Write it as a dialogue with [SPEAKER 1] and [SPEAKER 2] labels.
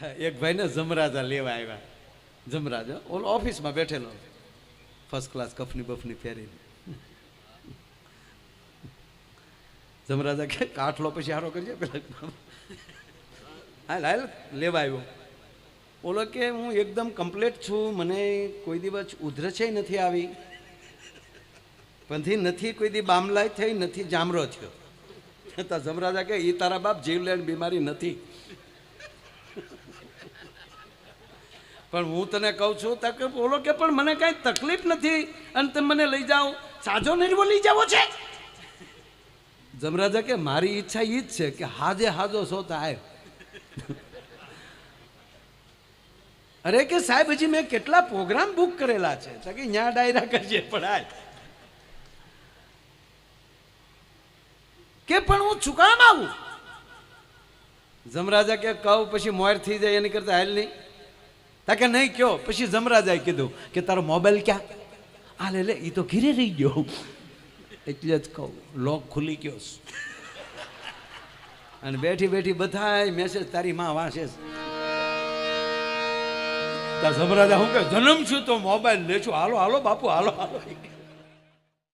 [SPEAKER 1] એક ભાઈને જમરાજા લેવા આવ્યા. જમરાજા, ઓલો ઓફિસમાં બેઠેલો. ફર્સ્ટ ક્લાસ કફની બફની પહેરીને. જમરાજા કે, કાઠલો પછી હારો કરજે પેલા. હાલ હાલ, લેવા આવ્યો. ઓલો કે, હું એકદમ કમ્પ્લેટ છું, મને કોઈ દિવસ ઉધરસે નથી આવી. પંથી નથી કોઈ દી બામલાય થઈ, નથી જામરો થયો. તા જમરાજા કે, ઈ તારા બાપ જીવલેણ બીમારી નથી. પણ હું તને કહું છું તકે બોલો કે પણ મને કાંઈ તકલીફ નથી, અને તમે મને લઈ જાઓ. સાજો નરવો લઈ જાવો છે. જમરાજા કે, મારી ઈચ્છા એ જ છે કે હાજે હાજો છો તો આય અરે કે સાહેબ, હજી મેં કેટલા પ્રોગ્રામ બુક કરેલા છે. તો કે, ન્યા ડાયરા કરજે પડાય કે, પણ હું ચુકામ કામ આવું? જમરાજા કે, કહું, પછી મોર થઈ જાય, એની કરતા હાલ નહીં. તા કે નહીં કયો? પછી જમરાજાએ કીધું કે તારો મોબાઈલ ક્યાં? આ લે લે એ તો ઘીરે રહી ગયો. એટલે જ કહું લોક ખુલી ગયો. અને બેઠી બેઠી બધાય મેસેજ તારી માં વાંચે છે. જમરાજા હું કે જન્મ છું તો મોબાઈલ લેશું હાલો હાલો, બાપુ, હાલો હાલો.